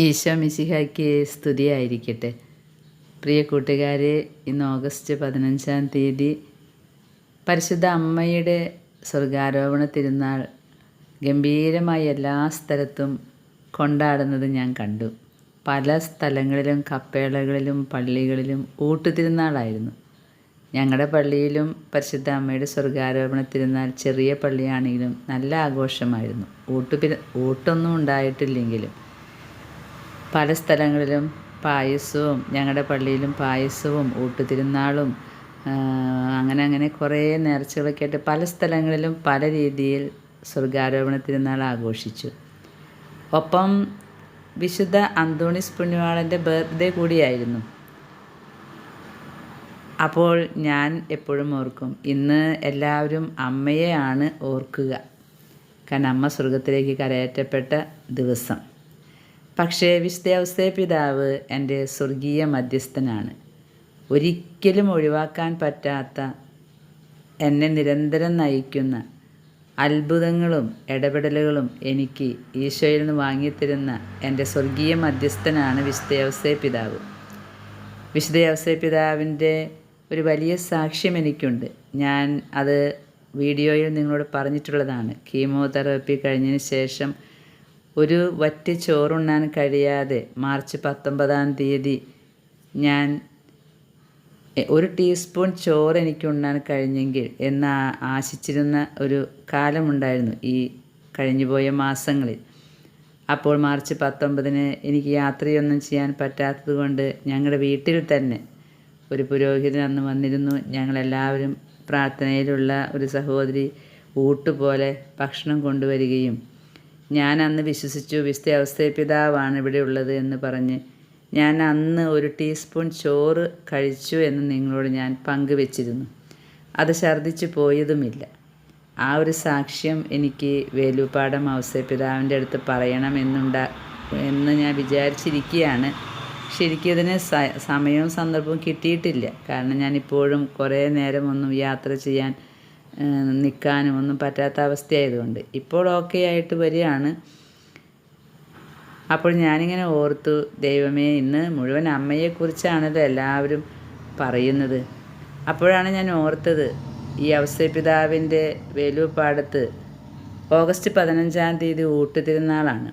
ഈശോ മിശിഹായ്ക്ക് സ്തുതിയായിരിക്കട്ടെ. പ്രിയ കൂട്ടുകാരെ ഇന്ന് ഓഗസ്റ്റ് പതിനഞ്ചാം തീയതി പരിശുദ്ധ അമ്മയുടെ സ്വർഗാരോപണ തിരുനാൾ ഗംഭീരമായി എല്ലാ സ്ഥലത്തും കൊണ്ടാടുന്നത് ഞാൻ കണ്ടു. പല സ്ഥലങ്ങളിലും കപ്പേളകളിലും പള്ളികളിലും ഊട്ടുതിരുന്നാളായിരുന്നു. ഞങ്ങളുടെ പള്ളിയിലും പരിശുദ്ധ അമ്മയുടെ സ്വർഗാരോപണ തിരുനാൾ ചെറിയ പള്ളിയാണെങ്കിലും നല്ല ആഘോഷമായിരുന്നു. ഊട്ടുപിര ഊട്ടൊന്നും ഉണ്ടായിട്ടില്ലെങ്കിലും പല സ്ഥലങ്ങളിലും പായസവും ഞങ്ങളുടെ പള്ളിയിലും പായസവും ഊട്ടുതിരുന്നാളും തിരുന്നാളും അങ്ങനെ അങ്ങനെ കുറേ നേർച്ചകളൊക്കെ ആയിട്ട് പല സ്ഥലങ്ങളിലും പല രീതിയിൽ സ്വർഗാരോപണ തിരുനാൾ ആഘോഷിച്ചു. ഒപ്പം വിശുദ്ധ അന്തോണിസ് പുണ്യവാളന്റെ ബർത്ത്ഡേ കൂടിയായിരുന്നു. അപ്പോൾ ഞാൻ എപ്പോഴും ഓർക്കും ഇന്ന് എല്ലാവരും അമ്മയെയാണ് ഓർക്കുക. കാരണം അമ്മ സ്വർഗത്തിലേക്ക് കരയറ്റപ്പെട്ട ദിവസം. പക്ഷേ വിശുദ്ധ പിതാവ് എന്റെ സ്വർഗീയ മധ്യസ്ഥനാണ്. ഒരിക്കലും ഒഴിവാക്കാൻ പറ്റാത്ത എന്നെ നിരന്തരം നയിക്കുന്ന അത്ഭുതങ്ങളും ഇടപെടലുകളും എനിക്ക് ഈശോയിൽ നിന്ന് വാങ്ങിത്തരുന്ന എന്റെ സ്വർഗീയ മധ്യസ്ഥനാണ് വിശുദ്ധ പിതാവ് വിശുദ്ധ പിതാവിന്റെ ഒരു വലിയ സാക്ഷ്യം എനിക്കുണ്ട്. ഞാൻ അത് വീഡിയോയിൽ നിങ്ങളോട് പറഞ്ഞിട്ടുള്ളതാണ്. കീമോതെറാപ്പി കഴിഞ്ഞതിന് ശേഷം ഒരു വറ്റ് ചോറുണ്ണാൻ കഴിയാതെ മാർച്ച് പത്തൊമ്പതാം തീയതി ഞാൻ ഒരു ടീസ്പൂൺ ചോറ് എനിക്ക് ഉണ്ണാൻ കഴിഞ്ഞെങ്കിൽ എന്ന് ആശിച്ചിരുന്ന ഒരു കാലമുണ്ടായിരുന്നു ഈ കഴിഞ്ഞുപോയ മാസങ്ങളിൽ. അപ്പോൾ മാർച്ച് പത്തൊമ്പതിന് എനിക്ക് യാത്രയൊന്നും ചെയ്യാൻ പറ്റാത്തത് കൊണ്ട് ഞങ്ങളുടെ വീട്ടിൽ തന്നെ ഒരു പുരോഹിതൻ അന്ന് വന്നിരുന്നു. ഞങ്ങളെല്ലാവരും പ്രാർത്ഥനയിലുള്ള ഒരു സഹോദരി ഊട്ടുപോലെ ഭക്ഷണം കൊണ്ടുവരികയും ഞാൻ അന്ന് വിശ്വസിച്ചു വിശുദ്ധ അവസ്ഥയെ പിതാവാണ് ഇവിടെ ഉള്ളത് എന്ന് പറഞ്ഞ് ഞാൻ അന്ന് ഒരു ടീസ്പൂൺ ചോറ് കഴിച്ചു എന്ന് നിങ്ങളോട് ഞാൻ പങ്കുവെച്ചിരുന്നു. അത് ഛർദ്ദിച്ചു പോയതുമില്ല. ആ ഒരു സാക്ഷ്യം എനിക്ക് വേലുപാടം അവസ്ഥ പിതാവിന്റെ അടുത്ത് പറയണമെന്നുണ്ടാ എന്ന് ഞാൻ വിചാരിച്ചിരിക്കുകയാണ്. ശരിക്കും ഇതിന് സമയവും സന്ദർഭവും കിട്ടിയിട്ടില്ല. കാരണം ഞാനിപ്പോഴും കുറേ നേരം ഒന്നും യാത്ര ചെയ്യാൻ നിൽക്കാനും ഒന്നും പറ്റാത്ത അവസ്ഥയായതുകൊണ്ട്. ഇപ്പോൾ ഓക്കെ ആയിട്ട് വരികയാണ്. അപ്പോൾ ഞാനിങ്ങനെ ഓർത്തു ദൈവമേ ഇന്ന് മുഴുവൻ അമ്മയെക്കുറിച്ചാണല്ലോ എല്ലാവരും പറയുന്നത്. അപ്പോഴാണ് ഞാൻ ഓർത്തത് ഈ അവസ്ഥപിതാവിന്റെ വേലൂപ്പാടത്ത് ഓഗസ്റ്റ് പതിനഞ്ചാം തീയതി ഊട്ട് തിരുന്നാളാണ്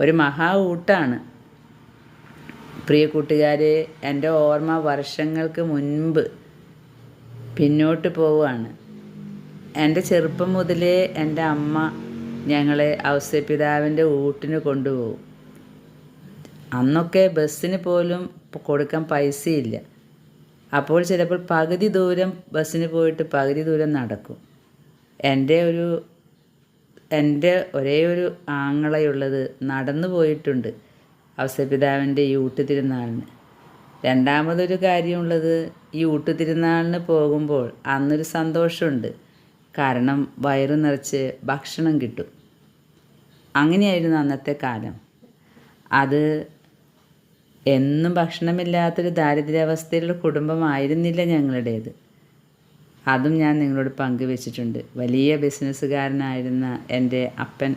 ഒരു മഹാ ഊട്ടാണ്. പ്രിയ കൂട്ടുകാരെ എന്റെ ഓർമ്മ വർഷങ്ങൾക്ക് മുൻപ് പിന്നോട്ട് പോവുകയാണ്. എന്റെ ചെറുപ്പം മുതലേ എന്റെ അമ്മ ഞങ്ങളെ ഔസ്യപിതാവിന്റെ ഊട്ടിന് കൊണ്ടുപോകും. അന്നൊക്കെ ബസ്സിന് പോലും കൊടുക്കാൻ പൈസയില്ല. അപ്പോൾ ചിലപ്പോൾ പകുതി ദൂരം ബസ്സിന് പോയിട്ട് പകുതി ദൂരം നടക്കും. എന്റെ ഒരു എന്റെ ഒരേ ഒരു ആങ്ങളയുള്ളത് നടന്നു പോയിട്ടുണ്ട് ഔസപിതാവിന്റെ ഈ ഊട്ടുതിരുനാളിന് രണ്ടാമതൊരു കാര്യമുള്ളത് ഈ ഊട്ടുതിരുനാളിന് പോകുമ്പോൾ അന്നൊരു സന്തോഷമുണ്ട്. കാരണം വയറു നിറച്ച് ഭക്ഷണം കിട്ടും. അങ്ങനെയായിരുന്നു അന്നത്തെ കാലം. അത് എന്നും ഭക്ഷണമില്ലാത്തൊരു ദാരിദ്ര്യാവസ്ഥയിലുള്ള കുടുംബമായിരുന്നില്ല ഞങ്ങളുടേത്. അതും ഞാൻ നിങ്ങളോട് പങ്കുവെച്ചിട്ടുണ്ട്. വലിയ ബിസിനസ്സുകാരനായിരുന്ന എന്റെ അപ്പൻ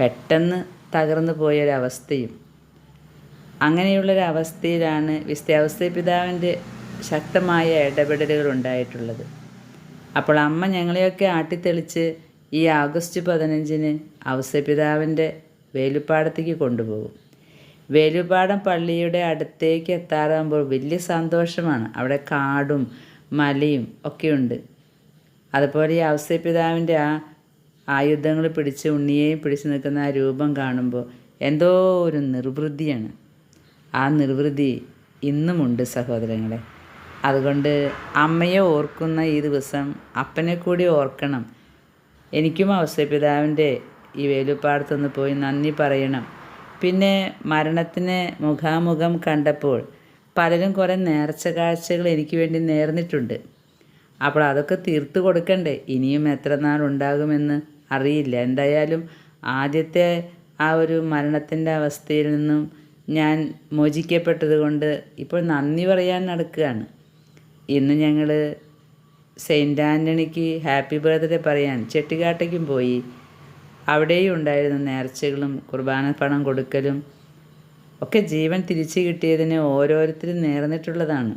പെട്ടെന്ന് തകർന്നു പോയൊരവസ്ഥയും അങ്ങനെയുള്ളൊരവസ്ഥയിലാണ് വിസ്തയാവസ്ഥ പിതാവിന്റെ ശക്തമായ ഇടപെടലുകൾ ഉണ്ടായിട്ടുള്ളത്. അപ്പോൾ അമ്മ ഞങ്ങളെയൊക്കെ ആട്ടിത്തെളിച്ച് ഈ ആഗസ്റ്റ് പതിനഞ്ചിന് അവസ്ഥപിതാവിന്റെ വേലുപ്പാടത്തേക്ക് കൊണ്ടുപോകും. വേലുപാടം പള്ളിയുടെ അടുത്തേക്ക് എത്താറാകുമ്പോൾ വലിയ സന്തോഷമാണ്. അവിടെ കാടും മലയും ഒക്കെയുണ്ട്. അതുപോലെ ഈ അവസ്ഥപിതാവിന്റെ ആ ആയുധങ്ങൾ പിടിച്ച് ഉണ്ണിയെയും പിടിച്ച് നിൽക്കുന്ന ആ രൂപം കാണുമ്പോൾ എന്തോ ഒരു നിർവൃതിയാണ്. ആ നിർവൃതി ഇന്നുമുണ്ട് സഹോദരങ്ങളെ. അതുകൊണ്ട് അമ്മയെ ഓർക്കുന്ന ഈ ദിവസം അപ്പനെ കൂടി ഓർക്കണം. എനിക്കും അവസരപിതാവിന്റെ ഈ വേലുപ്പാടത്തുനിന്ന് പോയി നന്ദി പറയണം. പിന്നെ മരണത്തിനെ മുഖാമുഖം കണ്ടപ്പോൾ പലരും കുറേ നേർച്ച കാഴ്ചകൾ എനിക്ക് വേണ്ടി നേർന്നിട്ടുണ്ട്. അപ്പോൾ അതൊക്കെ തീർത്തു കൊടുക്കണ്ടേ? ഇനിയും എത്ര നാൾ ഉണ്ടാകുമെന്ന് അറിയില്ല. എന്തായാലും ആദ്യത്തെ ആ ഒരു മരണത്തിന്റെ അവസ്ഥയിൽ നിന്നും ഞാൻ മോചിക്കപ്പെട്ടത് കൊണ്ട് ഇപ്പോൾ നന്ദി പറയാൻ നടക്കുകയാണ്. ഇന്ന് ഞങ്ങൾ സെയിന്റ് ആന്റണിക്ക് ഹാപ്പി ബർത്ത്ഡേ പറയാൻ ചെട്ടിക്കാട്ടയ്ക്കും പോയി. അവിടെയും ഉണ്ടായിരുന്ന നേർച്ചകളും കുർബാന പണം കൊടുക്കലും ഒക്കെ ജീവൻ തിരിച്ചു കിട്ടിയതിന് ഓരോരുത്തരും നേർന്നിട്ടുള്ളതാണ്.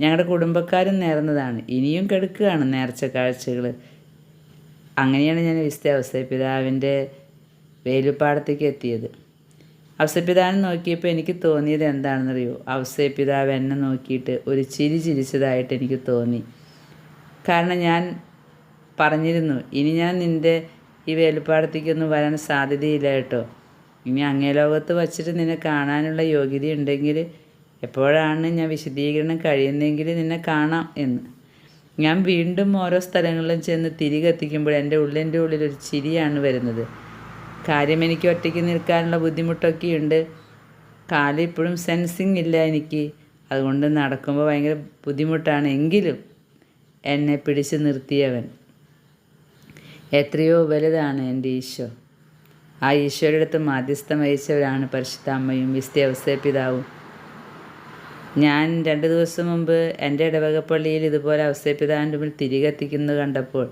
ഞങ്ങളുടെ കുടുംബക്കാരും നേർന്നതാണ്. ഇനിയും കെടുക്കുകയാണ് നേർച്ച കാഴ്ചകൾ അങ്ങനെയാണ് ഞാൻ വിസ്തവസ്ഥ പിതാവിന്റെ വേലുപ്പാടത്തേക്ക് എത്തിയത്. അവസരപിതാവിനെ നോക്കിയപ്പോൾ എനിക്ക് തോന്നിയത് എന്താണെന്നറിയോ? അവസരപിതാവ് എന്നെ നോക്കിയിട്ട് ഒരു ചിരി ചിരിച്ചതായിട്ട് എനിക്ക് തോന്നി. കാരണം ഞാൻ പറഞ്ഞിരുന്നു ഇനി ഞാൻ നിന്റെ ഈ വേലുപ്പാടത്തേക്കൊന്നും വരാൻ സാധ്യതയില്ല കേട്ടോ. ഇനി അങ്ങേ ലോകത്ത് വച്ചിട്ട് നിന്നെ കാണാനുള്ള യോഗ്യത ഉണ്ടെങ്കിൽ എപ്പോഴാണ് ഞാൻ വിശദീകരണം കഴിയുന്നതെങ്കിൽ നിന്നെ കാണാം എന്ന്. ഞാൻ വീണ്ടും ഓരോ സ്ഥലങ്ങളിലും ചെന്ന് തിരികെത്തിക്കുമ്പോൾ എന്റെ ഉള്ളിന്റെ ഉള്ളിൽ ഒരു ചിരിയാണ് വരുന്നത്. കാര്യം എനിക്ക് ഒറ്റയ്ക്ക് നിൽക്കാനുള്ള ബുദ്ധിമുട്ടൊക്കെയുണ്ട്. കാൽ ഇപ്പോഴും സെൻസിങ് ഇല്ല എനിക്ക്. അതുകൊണ്ട് നടക്കുമ്പോൾ ഭയങ്കര ബുദ്ധിമുട്ടാണ്. എങ്കിലും എന്നെ പിടിച്ചു നിർത്തിയവൻ. എത്രയോ വലുതാണ് എന്റെ ഈശോ. ആ ഈശോയുടെ അടുത്ത് മാധ്യസ്ഥം വഹിച്ചവരാണ് പരിശുദ്ധ അമ്മയും വിസ്തവസ്ഥ പിതാവും. ഞാൻ രണ്ട് ദിവസം മുമ്പ് എന്റെ ഇടവകപ്പള്ളിയിൽ ഇതുപോലെ അവസ്ഥപിതാവിന്റെ മുമ്പിൽ തിരികെത്തിക്കുന്നത് കണ്ടപ്പോൾ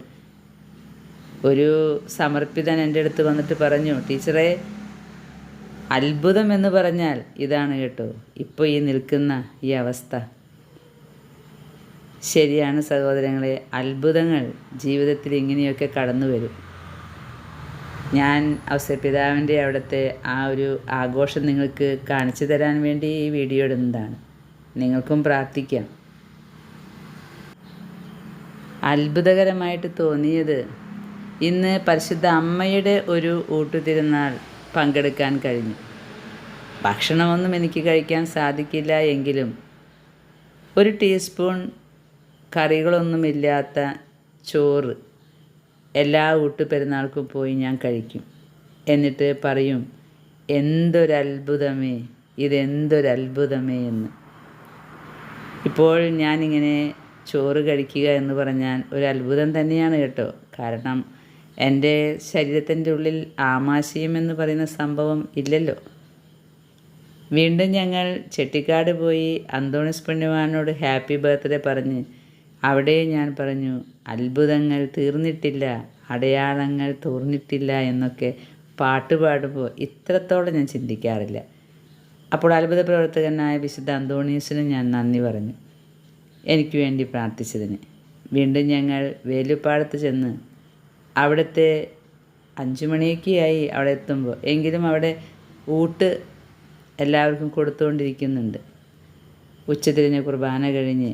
ഒരു സമർപ്പിതൻ എന്റെ അടുത്ത് വന്നിട്ട് പറഞ്ഞു ടീച്ചറെ അത്ഭുതം എന്ന് പറഞ്ഞാൽ ഇതാണ് കേട്ടോ ഇപ്പോൾ ഈ നിൽക്കുന്ന ഈ അവസ്ഥ. ശരിയാണ് സഹോദരങ്ങളെ അത്ഭുതങ്ങൾ ജീവിതത്തിൽ ഇങ്ങനെയൊക്കെ കടന്നു വരും. ഞാൻ അവസരപിതാവിന്റെ അവിടുത്തെ ആ ഒരു ആഘോഷം നിങ്ങൾക്ക് കാണിച്ചു തരാൻ വേണ്ടി ഈ വീഡിയോ ഇടുന്നതാണ്. നിങ്ങൾക്കും പ്രാർത്ഥിക്കാം. അത്ഭുതകരമായിട്ട് തോന്നിയത് ഇന്ന് പരിശുദ്ധ അമ്മയുടെ ഒരു ഊട്ടുതിരുന്നാൾ പങ്കെടുക്കാൻ കഴിഞ്ഞു. ഭക്ഷണമൊന്നും എനിക്ക് കഴിക്കാൻ സാധിക്കില്ല എങ്കിലും ഒരു ടീസ്പൂൺ കറികളൊന്നുമില്ലാത്ത ചോറ് എല്ലാ ഊട്ടുപെരുന്നാൾക്കും പോയി ഞാൻ കഴിക്കും. എന്നിട്ട് പറയും എന്തൊരത്ഭുതമേ ഇതെന്തൊരത്ഭുതമേ എന്ന്. ഇപ്പോൾ ഞാനിങ്ങനെ ചോറ് കഴിക്കുക എന്ന് പറഞ്ഞാൽ ഒരു അത്ഭുതം തന്നെയാണ് കേട്ടോ. കാരണം എന്റെ ശരീരത്തിന്റെ ഉള്ളിൽ ആമാശയം എന്ന് പറയുന്ന സംഭവം ഇല്ലല്ലോ. വീണ്ടും ഞങ്ങൾ ചെട്ടിക്കാട് പോയി അന്തോണിസ് പുണ്യവാനോട് ഹാപ്പി ബർത്ത്ഡേ പറഞ്ഞ് അവിടെ ഞാൻ പറഞ്ഞു അത്ഭുതങ്ങൾ തീർന്നിട്ടില്ല അടയാളങ്ങൾ തോർന്നിട്ടില്ല എന്നൊക്കെ പാട്ട് പാടുമ്പോൾ ഇത്രത്തോളം ഞാൻ ചിന്തിക്കാറില്ല. അപ്പോൾ അത്ഭുത പ്രവർത്തകനായ വിശുദ്ധ അന്തോണീസിനും ഞാൻ നന്ദി പറഞ്ഞു. എനിക്ക് വേണ്ടി പ്രാർത്ഥിച്ചതിന്. വീണ്ടും ഞങ്ങൾ വേലുപ്പാടത്ത് ചെന്ന് അവിടുത്തെ അഞ്ചു മണിയൊക്കെയായി അവിടെ എത്തുമ്പോൾ. എങ്കിലും അവിടെ ഊട്ട് എല്ലാവർക്കും കൊടുത്തുകൊണ്ടിരിക്കുന്നുണ്ട്. ഉച്ചതിരിഞ്ഞ് കുർബാന കഴിഞ്ഞ്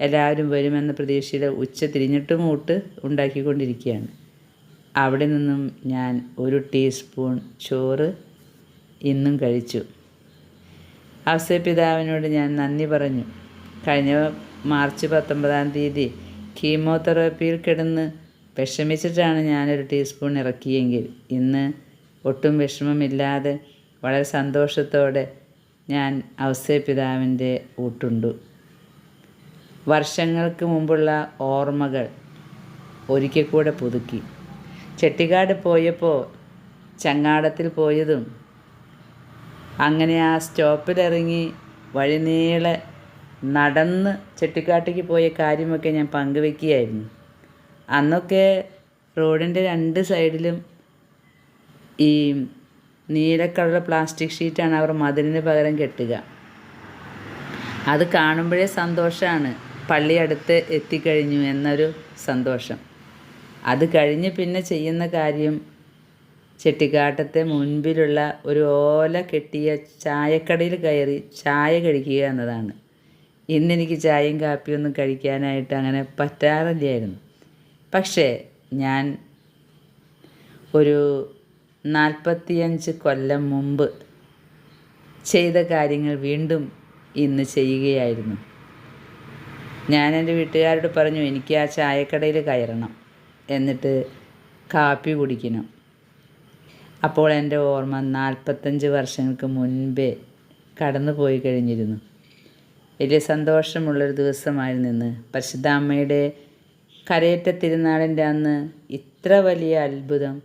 എല്ലാവരും വരുമെന്ന പ്രതീക്ഷയിൽ ഉച്ച തിരിഞ്ഞിട്ടും ഊട്ട് ഉണ്ടാക്കിക്കൊണ്ടിരിക്കുകയാണ്. അവിടെ നിന്നും ഞാൻ ഒരു ടീസ്പൂൺ ചോറ് ഇന്നും കഴിച്ചു. അവസരപിതാവിനോട് ഞാൻ നന്ദി പറഞ്ഞു. കഴിഞ്ഞ മാർച്ച് പത്തൊമ്പതാം തീയതി കീമോതെറാപ്പിയിൽ കിടന്ന് വിഷമിച്ചിട്ടാണ് ഞാനൊരു ടീസ്പൂൺ ഇറക്കിയെങ്കിൽ. ഇന്ന് ഒട്ടും വിഷമമില്ലാതെ വളരെ സന്തോഷത്തോടെ ഞാൻ അവസ്യപിതാവിന്റെ ഊട്ടുണ്ടു. വർഷങ്ങൾക്ക് മുമ്പുള്ള ഓർമ്മകൾ ഒരിക്കൽ കൂടെ പുതുക്കി. ചെട്ടിക്കാട് പോയപ്പോൾ ചങ്ങാടത്തിൽ പോയതും അങ്ങനെ ആ സ്റ്റോപ്പിലിറങ്ങി വഴിനീളെ നടന്ന് ചെട്ടിക്കാട്ടേക്ക് പോയ കാര്യമൊക്കെ ഞാൻ പങ്കുവെക്കുകയായിരുന്നു. അന്നൊക്കെ റോഡിന്റെ രണ്ട് സൈഡിലും ഈ നീല പ്ലാസ്റ്റിക് ഷീറ്റാണ് അവർ മതിലിന് പകരം കെട്ടുക. അത് കാണുമ്പോഴേ സന്തോഷമാണ് പള്ളി അടുത്ത് എത്തിക്കഴിഞ്ഞു എന്നൊരു സന്തോഷം. അത് കഴിഞ്ഞ് പിന്നെ ചെയ്യുന്ന കാര്യം ചെട്ടിക്കാട്ടത്തെ മുൻപിലുള്ള ഒരു ഓല കെട്ടിയ ചായക്കടയിൽ കയറി ചായ കഴിക്കുക എന്നതാണ്. ഇന്നെനിക്ക് ചായയും കാപ്പിയൊന്നും കഴിക്കാനായിട്ട് അങ്ങനെ പറ്റാറില്ലായിരുന്നു. പക്ഷേ ഞാൻ ഒരു നാൽപ്പത്തിയഞ്ച് കൊല്ലം മുമ്പ് ചെയ്ത കാര്യങ്ങൾ വീണ്ടും ഇന്ന് ചെയ്യുകയായിരുന്നു. ഞാൻ എന്റെ വീട്ടുകാരോട് പറഞ്ഞു എനിക്ക് ആ ചായക്കടയിൽ കയറണം. എന്നിട്ട് കാപ്പി കുടിക്കണം. അപ്പോൾ എന്റെ ഓർമ്മ നാൽപ്പത്തഞ്ച് വർഷങ്ങൾക്ക് മുൻപേ കടന്നു പോയി കഴിഞ്ഞിരുന്നു. വലിയ സന്തോഷമുള്ളൊരു ദിവസമായിരുന്നു ഇന്ന്. പരിശുദ്ധാമ്മയുടെ കരയേറ്റ തിരുനാളിന്റെ അന്ന് ഇത്ര വലിയ അത്ഭുതം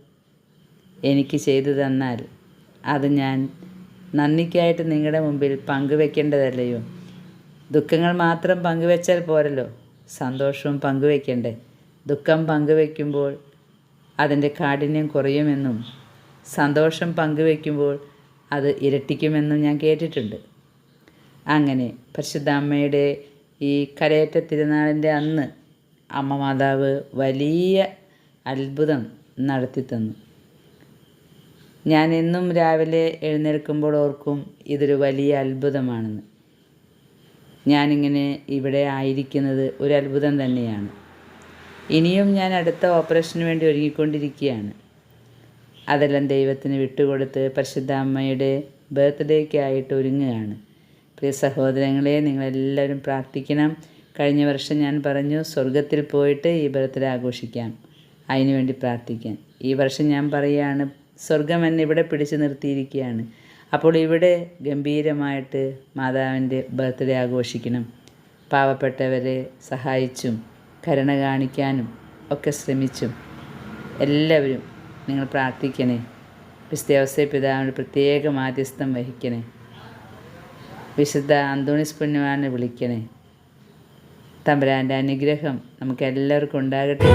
എനിക്ക് ചെയ്തു തന്നാൽ അത് ഞാൻ നന്ദിക്കായിട്ട് നിങ്ങളുടെ മുമ്പിൽ പങ്കുവെക്കേണ്ടതല്ലയോ? ദുഃഖങ്ങൾ മാത്രം പങ്കുവെച്ചാൽ പോരല്ലോ. സന്തോഷവും പങ്കുവെക്കണ്ടേ. ദുഃഖം പങ്കുവെക്കുമ്പോൾ അതിന്റെ കാഠിന്യം കുറയുമെന്നും സന്തോഷം പങ്കുവെക്കുമ്പോൾ അത് ഇരട്ടിക്കുമെന്നും ഞാൻ കേട്ടിട്ടുണ്ട്. അങ്ങനെ പരിശുദ്ധ അമ്മയുടെ ഈ കരയേറ്റ തിരുനാളിന്റെ അന്ന് അമ്മ മാതാവ് വലിയ അത്ഭുതം നടത്തി തന്നു ഞാൻ എന്നും രാവിലെ എഴുന്നേൽക്കുമ്പോൾ ഓർക്കും ഇതൊരു വലിയ അത്ഭുതമാണെന്ന്. ഞാനിങ്ങനെ ഇവിടെ ആയിരിക്കുന്നത് ഒരു അത്ഭുതം തന്നെയാണ്. ഇനിയും ഞാൻ അടുത്ത ഓപ്പറേഷന് വേണ്ടി ഒരുങ്ങിക്കൊണ്ടിരിക്കുകയാണ്. അതെല്ലാം ദൈവത്തിന് വിട്ടുകൊടുത്ത് പരിശുദ്ധ അമ്മയുടെ ബർത്ത്ഡേക്കായിട്ട് ഒരുങ്ങുകയാണ്. പ്രിയ സഹോദരങ്ങളെ നിങ്ങളെല്ലാവരും പ്രാർത്ഥിക്കണം. കഴിഞ്ഞ വർഷം ഞാൻ പറഞ്ഞു സ്വർഗത്തിൽ പോയിട്ട് ഈ ബർത്ത്ഡേ ആഘോഷിക്കാം അതിനുവേണ്ടി പ്രാർത്ഥിക്കാൻ ഈ വർഷം ഞാൻ പറയുകയാണ് സ്വർഗം എന്നെ ഇവിടെ പിടിച്ചു നിർത്തിയിരിക്കുകയാണ്. അപ്പോൾ ഇവിടെ ഗംഭീരമായിട്ട് മാതാവിന്റെ ബർത്ത്ഡേ ആഘോഷിക്കണം. പാവപ്പെട്ടവരെ സഹായിച്ചും കരുണ കാണിക്കാനും ഒക്കെ ശ്രമിച്ചും എല്ലാവരും നിങ്ങൾ പ്രാർത്ഥിക്കണേ. വിശുദ്ധ പിതാവിന് പ്രത്യേക മാധ്യസ്ഥം വഹിക്കണേ. വിശുദ്ധ അന്തോണിസ് പുണ്യവാനെ വിളിക്കണേ. തമ്പുരാന്റെ അനുഗ്രഹം നമുക്ക് എല്ലാവർക്കും ഉണ്ടാകട്ടെ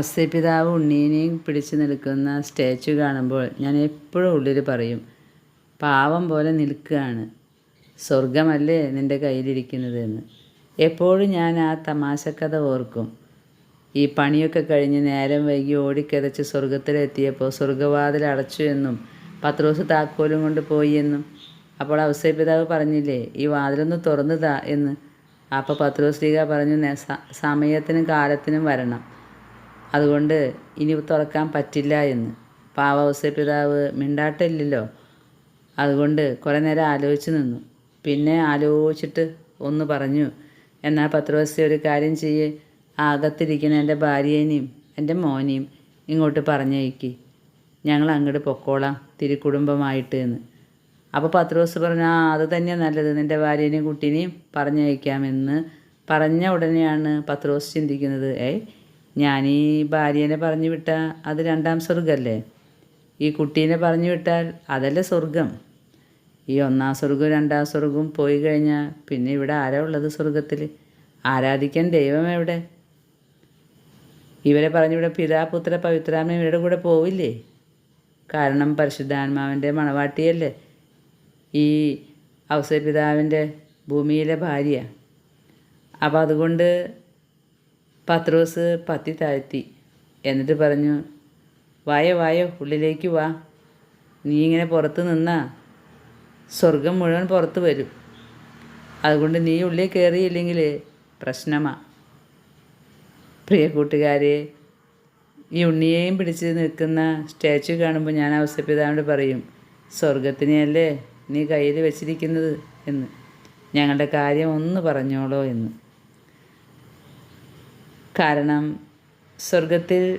അവസ്ഥപിതാവ് ഉണ്ണീനെയും പിടിച്ചു നിൽക്കുന്ന സ്റ്റാച്ചു കാണുമ്പോൾ ഞാൻ എപ്പോഴും ഉള്ളിൽ പറയും പാവം പോലെ നിൽക്കുകയാണ്. സ്വർഗമല്ലേ നിന്റെ കയ്യിലിരിക്കുന്നത് എന്ന് എപ്പോഴും ഞാൻ ആ തമാശക്കഥ ഓർക്കും. ഈ പണിയൊക്കെ കഴിഞ്ഞ് നേരം വൈകി ഓടിക്കതച്ച് സ്വർഗത്തിലെത്തിയപ്പോൾ സ്വർഗവാതിൽ അടച്ചു എന്നും പത്രോസ് താക്കോലും കൊണ്ട് പോയി എന്നും. അപ്പോൾ അവസ്ഥപിതാവ് പറഞ്ഞില്ലേ ഈ വാതിലൊന്ന് തുറന്നു താ എന്ന്. അപ്പോൾ പത്രോസ് ലീഗ പറഞ്ഞു "നേ, സ- സമയത്തിനും കാലത്തിനും വരണം. അതുകൊണ്ട് ഇനി തുറക്കാൻ പറ്റില്ല എന്ന്. പാവ പിതാവ് മിണ്ടാട്ടില്ലല്ലോ. അതുകൊണ്ട് കുറേ നേരം ആലോചിച്ച് നിന്നു. പിന്നെ ആലോചിച്ചിട്ട് ഒന്ന് പറഞ്ഞു എന്നാൽ പത്രോസെ ഒരു കാര്യം ചെയ്യ്. ആകത്തിരിക്കുന്ന എന്റെ ഭാര്യേനെയും എന്റെ മോനെയും ഇങ്ങോട്ട് പറഞ്ഞയക്കി. ഞങ്ങൾ അങ്ങോട്ട് പൊക്കോളാം തിരുക്കുടുംബമായിട്ട് എന്ന്. അപ്പോൾ പത്രോസ് പറഞ്ഞു ആ അത് തന്നെയാണ് നല്ലത്. നിന്റെ ഭാര്യേനെയും കുട്ടീനെയും പറഞ്ഞയക്കാമെന്ന് പറഞ്ഞ ഉടനെയാണ് പത്രോസ് ചിന്തിക്കുന്നത്. ഏയ് ഞാൻ ഈ ഭാര്യേനെ പറഞ്ഞു വിട്ടാൽ അത് രണ്ടാം സ്വർഗമല്ലേ ഈ കുട്ടീനെ പറഞ്ഞു വിട്ടാൽ അതല്ലേ സ്വർഗം ഈ ഒന്നാം സ്വർഗവും രണ്ടാം സ്വർഗവും പോയി കഴിഞ്ഞാൽ പിന്നെ ഇവിടെ ആരാ ഉള്ളത് സ്വർഗത്തിൽ ആരാധിക്കാൻ ദൈവം എവിടെ? ഇവരെ പറഞ്ഞു ഇവിടെ പിതാപുത്ര പവിത്രാമ ഇവരുടെ കൂടെ പോവില്ലേ? കാരണം പരിശുദ്ധാത്മാവിന്റെ മണവാട്ടിയല്ലേ? ഈ ഔസപിതാവിന്റെ ഭൂമിയിലെ ഭാര്യ. അപ്പോൾ അതുകൊണ്ട് പത്രോസ് പത്തി താഴ്ത്തി. എന്നിട്ട് പറഞ്ഞു വായോ വായോ ഉള്ളിലേക്ക് വാ. നീ ഇങ്ങനെ പുറത്ത് നിന്നാ. സ്വർഗം മുഴുവൻ പുറത്ത് വരും. അതുകൊണ്ട് നീ ഉള്ളിൽ കയറിയില്ലെങ്കിൽ പ്രശ്നമാണ് പ്രിയ കൂട്ടുകാരെ ഈ ഉണ്ണിയെയും പിടിച്ച് നിൽക്കുന്ന സ്റ്റാച്ചു കാണുമ്പോൾ ഞാൻ ഔസപിതാവിനോട് പറയും സ്വർഗത്തിനെയല്ലേ നീ കയ്യിൽ വെച്ചിരിക്കുന്നത്? എന്ന്. ഞങ്ങളുടെ കാര്യം ഒന്ന് പറഞ്ഞോളോ എന്ന്. കാരണം സ്വർഗത്തിൽ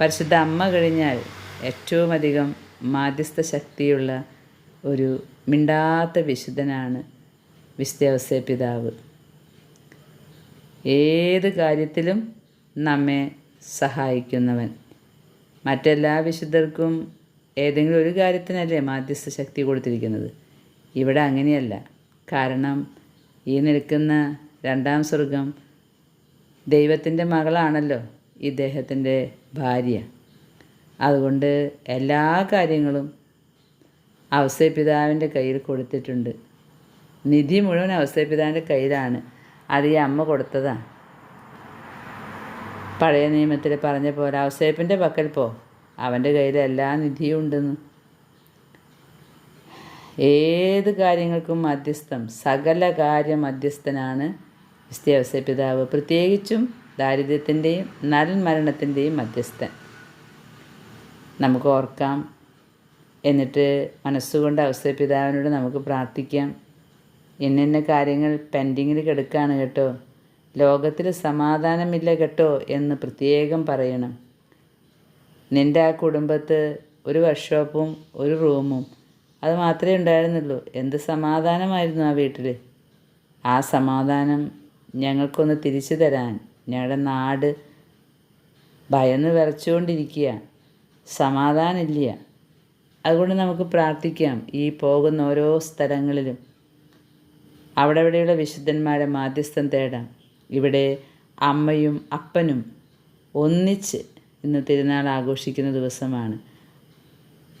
പരിശുദ്ധ അമ്മ കഴിഞ്ഞാൽ ഏറ്റവും അധികം മാധ്യസ്ഥ ശക്തിയുള്ള ഒരു മിണ്ടാത്ത വിശുദ്ധനാണ് വിസ്തവസ്യ പിതാവ്. ഏത് കാര്യത്തിലും നമ്മെ സഹായിക്കുന്നവൻ. മറ്റെല്ലാ വിശുദ്ധർക്കും ഏതെങ്കിലും ഒരു കാര്യത്തിനല്ലേ മാധ്യസ്ഥ ശക്തി കൊടുത്തിരിക്കുന്നത്. ഇവിടെ അങ്ങനെയല്ല. കാരണം ഈ നിൽക്കുന്ന രണ്ടാം സ്വർഗം ദൈവത്തിന്റെ മകളാണല്ലോ ഇദ്ദേഹത്തിന്റെ ഭാര്യ. അതുകൊണ്ട് എല്ലാ കാര്യങ്ങളും അവസ്ഥപിതാവിന്റെ കയ്യിൽ കൊടുത്തിട്ടുണ്ട്. നിധി മുഴുവൻ അവസ്ഥപിതാവിന്റെ കയ്യിലാണ്. അത് ഈ അമ്മ കൊടുത്തതാണ് പഴയ നിയമത്തിൽ പറഞ്ഞ പോലെ അവസേപ്പിന്റെ പക്കൽ പോ. അവന്റെ കയ്യിൽ എല്ലാ നിധിയും ഉണ്ടെന്ന്. ഏത് കാര്യങ്ങൾക്കും മധ്യസ്ഥം സകല കാര്യ മധ്യസ്ഥനാണ് വിസ്തവസ്യ പിതാവ് പ്രത്യേകിച്ചും ദാരിദ്ര്യത്തിന്റെയും നരൻമരണത്തിന്റെയും മധ്യസ്ഥൻ. നമുക്ക് ഓർക്കാം. എന്നിട്ട് മനസ്സുകൊണ്ട് അവസ്ഥ പിതാവിനോട് നമുക്ക് പ്രാർത്ഥിക്കാം. ഇന്നിന്ന കാര്യങ്ങൾ പെൻഡിങ്ങിൽ കിടക്കുകയാണ് കേട്ടോ. ലോകത്തിൽ സമാധാനമില്ല കേട്ടോ എന്ന് പ്രത്യേകം പറയണം. നിന്റെ ആ കുടുംബത്ത് ഒരു വർക്ക്ഷോപ്പും ഒരു റൂമും അത് മാത്രമേ ഉണ്ടായിരുന്നുള്ളൂ. എന്ത് സമാധാനമായിരുന്നു ആ വീട്ടിൽ? ആ സമാധാനം ഞങ്ങൾക്കൊന്ന് തിരിച്ചു തരാൻ. ഞങ്ങളുടെ നാട് ഭയന്ന് വിറച്ചുകൊണ്ടിരിക്കുക. സമാധാനമില്ല. അതുകൊണ്ട് നമുക്ക് പ്രാർത്ഥിക്കാം ഈ പോകുന്ന ഓരോ സ്ഥലങ്ങളിലും. അവിടെ ഇവിടെയുള്ള വിശുദ്ധന്മാരെ മാധ്യസ്ഥം തേടാം. ഇവിടെ അമ്മയും അപ്പനും ഒന്നിച്ച് ഇന്ന് തിരുനാൾ ആഘോഷിക്കുന്ന ദിവസമാണ്.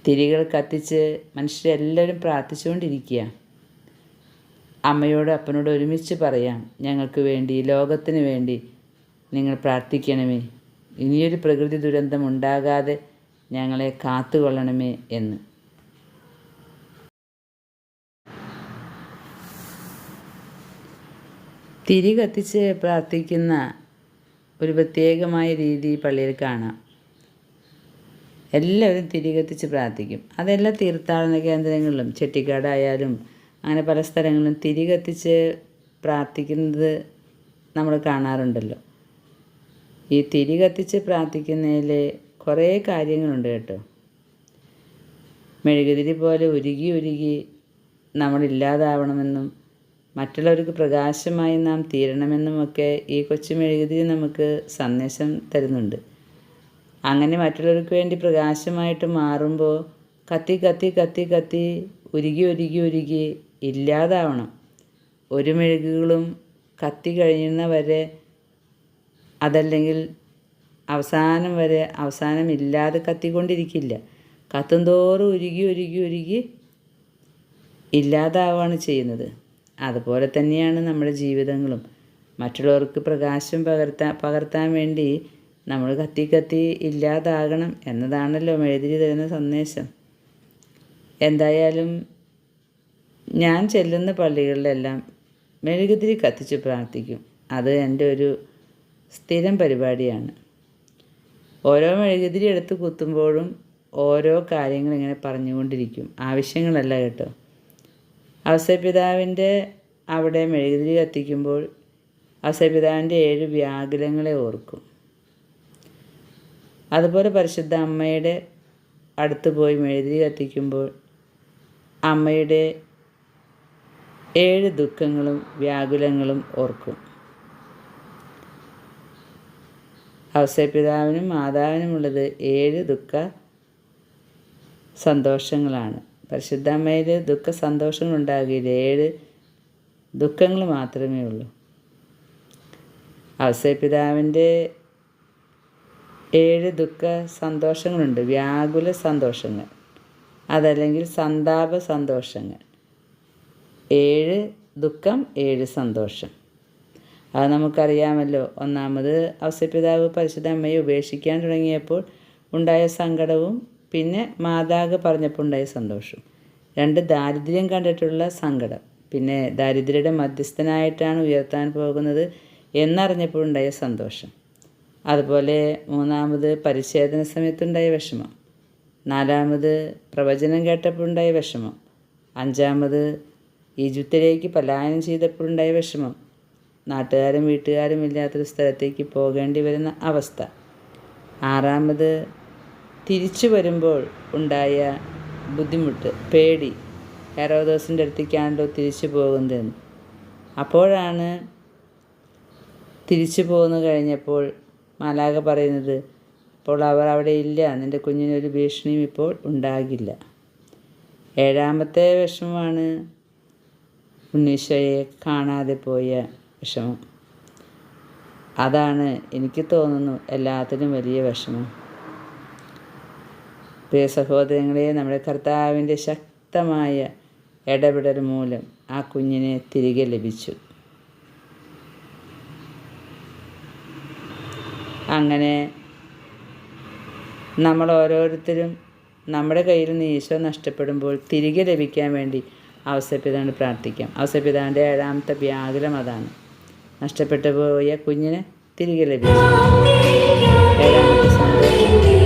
തിരികൾ കത്തിച്ച് മനുഷ്യരെല്ലാവരും പ്രാർത്ഥിച്ചുകൊണ്ടിരിക്കുക. അമ്മയോട് അപ്പനോട് ഒരുമിച്ച് പറയാം. ഞങ്ങൾക്ക് വേണ്ടി ലോകത്തിന് വേണ്ടി നിങ്ങൾ പ്രാർത്ഥിക്കണമേ. ഇനിയൊരു പ്രകൃതി ദുരന്തം ഉണ്ടാകാതെ ഞങ്ങളെ കാത്തുകൊള്ളണമേ എന്ന്. തിരി കത്തിച്ച് പ്രാർത്ഥിക്കുന്ന ഒരു പ്രത്യേകമായ രീതി പള്ളിയിൽ കാണാം. എല്ലാവരും തിരി കത്തിച്ച് പ്രാർത്ഥിക്കും. അതെല്ലാ തീർത്ഥാടന കേന്ദ്രങ്ങളിലും ചെട്ടിക്കാടായാലും അങ്ങനെ പല സ്ഥലങ്ങളിലും തിരി കത്തിച്ച് പ്രാർത്ഥിക്കുന്നത് നമ്മൾ കാണാറുണ്ടല്ലോ. ഈ തിരി കത്തിച്ച് പ്രാർത്ഥിക്കുന്നതിൽ കുറേ കാര്യങ്ങളുണ്ട് കേട്ടോ. മെഴുകുതിരി പോലെ ഉരുകി ഉരുകി നമ്മളില്ലാതാവണമെന്നും മറ്റുള്ളവർക്ക് പ്രകാശമായി നാം തീരണമെന്നുമൊക്കെ ഈ കൊച്ചു മെഴുകുതിരി നമുക്ക് സന്ദേശം തരുന്നുണ്ട്. അങ്ങനെ മറ്റുള്ളവർക്ക് വേണ്ടി പ്രകാശമായിട്ട് മാറുമ്പോൾ കത്തി കത്തി കത്തി കത്തി ഉരുകി ഉരുകി ഉരുകി ഇല്ലാതാവണം. ഒരു മെഴുകുകളും കത്തി കഴിയുന്ന വരെ അതല്ലെങ്കിൽ അവസാനം വരെ അവസാനം ഇല്ലാതെ കത്തിക്കൊണ്ടിരിക്കില്ല. കത്തും തോറും ഉരുകി ഉരുകി ഉരുകി ഇല്ലാതാവുകയാണ് ചെയ്യുന്നത്. അതുപോലെ തന്നെയാണ് നമ്മുടെ ജീവിതങ്ങളും. മറ്റുള്ളവർക്ക് പ്രകാശം പകർത്താൻ പകർത്താൻ വേണ്ടി നമ്മൾ കത്തി കത്തി ഇല്ലാതാകണം എന്നതാണല്ലോ മെഴുതിരി തരുന്ന സന്ദേശം. എന്തായാലും ഞാൻ ചെല്ലുന്ന പള്ളികളിലെല്ലാം മെഴുകുതിരി കത്തിച്ച് പ്രാർത്ഥിക്കും. അത് എന്റെ ഒരു സ്ഥിരം പരിപാടിയാണ്. ഓരോ മെഴുകുതിരി എടുത്ത് കുത്തുമ്പോഴും ഓരോ കാര്യങ്ങൾ ഇങ്ങനെ പറഞ്ഞുകൊണ്ടിരിക്കും. ആവശ്യങ്ങളല്ല കേട്ടോ. അവസരപിതാവിന്റെ അവിടെ മെഴുകുതിരി കത്തിക്കുമ്പോൾ അവസരപിതാവിന്റെ ഏഴ് വ്യാകുലങ്ങളെ ഓർക്കും. അതുപോലെ പരിശുദ്ധ അമ്മയുടെ അടുത്ത് പോയി മെഴുകുതിരി കത്തിക്കുമ്പോൾ അമ്മയുടെ ഏഴ് ദുഃഖങ്ങളും വ്യാകുലങ്ങളും ഓർക്കും. അവസരപിതാവിനും മാതാവിനുമുള്ളത് ഏഴ് ദുഃഖ സന്തോഷങ്ങളാണ്. പരിശുദ്ധമ്മയിൽ ദുഃഖ സന്തോഷങ്ങൾ ഉണ്ടാകില്ല ഏഴ് ദുഃഖങ്ങൾ മാത്രമേ ഉള്ളൂ. അവസരപിതാവിന്റെ ഏഴ് ദുഃഖ സന്തോഷങ്ങളുണ്ട്. വ്യാകുല സന്തോഷങ്ങൾ. അതല്ലെങ്കിൽ സന്താപ സന്തോഷങ്ങൾ. ഏഴ് ദുഃഖം ഏഴ് സന്തോഷം. അത് നമുക്കറിയാമല്ലോ. ഒന്നാമത് അവസ്യപിതാവ് പരിശുദ്ധ അമ്മയെ ഉപേക്ഷിക്കാൻ തുടങ്ങിയപ്പോൾ ഉണ്ടായ സങ്കടവും പിന്നെ മാതാവ് പറഞ്ഞപ്പോൾ ഉണ്ടായ സന്തോഷവും. രണ്ട് ദാരിദ്ര്യം കണ്ടിട്ടുള്ള സങ്കടം. പിന്നെ ദാരിദ്ര്യയുടെ മധ്യസ്ഥനായിട്ടാണ് ഉയർത്താൻ പോകുന്നത് എന്നറിഞ്ഞപ്പോൾ ഉണ്ടായ സന്തോഷം. അതുപോലെ മൂന്നാമത് പരിച്ഛേദന സമയത്തുണ്ടായ വിഷമം. നാലാമത് പ്രവചനം കേട്ടപ്പോൾ ഉണ്ടായ വിഷമം. അഞ്ചാമത് ഈജിപ്തിലേക്ക് പലായനം ചെയ്തപ്പോഴുണ്ടായ വിഷമം. നാട്ടുകാരും വീട്ടുകാരും ഇല്ലാത്തൊരു സ്ഥലത്തേക്ക് പോകേണ്ടി വരുന്ന അവസ്ഥ. ആറാമത് തിരിച്ചു വരുമ്പോൾ ഉണ്ടായ ബുദ്ധിമുട്ട് പേടി. ഹെറോദോസിന്റെ അടുത്തേക്കാണല്ലോ തിരിച്ചു പോകുന്നതെന്ന്. അപ്പോഴാണ് തിരിച്ചു പോകുന്നു കഴിഞ്ഞപ്പോൾ മാലാക പറയുന്നത് അപ്പോൾ അവർ അവിടെ ഇല്ല നിന്റെ കുഞ്ഞിനൊരു ഭീഷണിയും ഇപ്പോൾ ഉണ്ടാകില്ല. ഏഴാമത്തെ വിഷമമാണ് ഉണ്ണീശോയെ കാണാതെ പോയ വിഷമം. അതാണ് എനിക്ക് തോന്നുന്നു എല്ലാത്തിനും വലിയ വിഷമം. പ്രിയ സഹോദരങ്ങളെ നമ്മുടെ കർത്താവിന്റെ ശക്തമായ ഇടപെടൽ മൂലം ആ കുഞ്ഞിനെ തിരികെ ലഭിച്ചു. അങ്ങനെ നമ്മൾ ഓരോരുത്തരും നമ്മുടെ കയ്യിൽ നിന്ന് ഈശോ നഷ്ടപ്പെടുമ്പോൾ തിരികെ ലഭിക്കാൻ വേണ്ടി അവസരപിതാണ്ട് പ്രാർത്ഥിക്കാം. അവസരപിതാവിന്റെ ഏഴാമത്തെ വ്യാകുലം അതാണ്. നഷ്ടപ്പെട്ടു പോയ കുഞ്ഞിനെ തിരികെ ലഭിച്ചു. ഏഴാമത്തെ സന്തോഷം.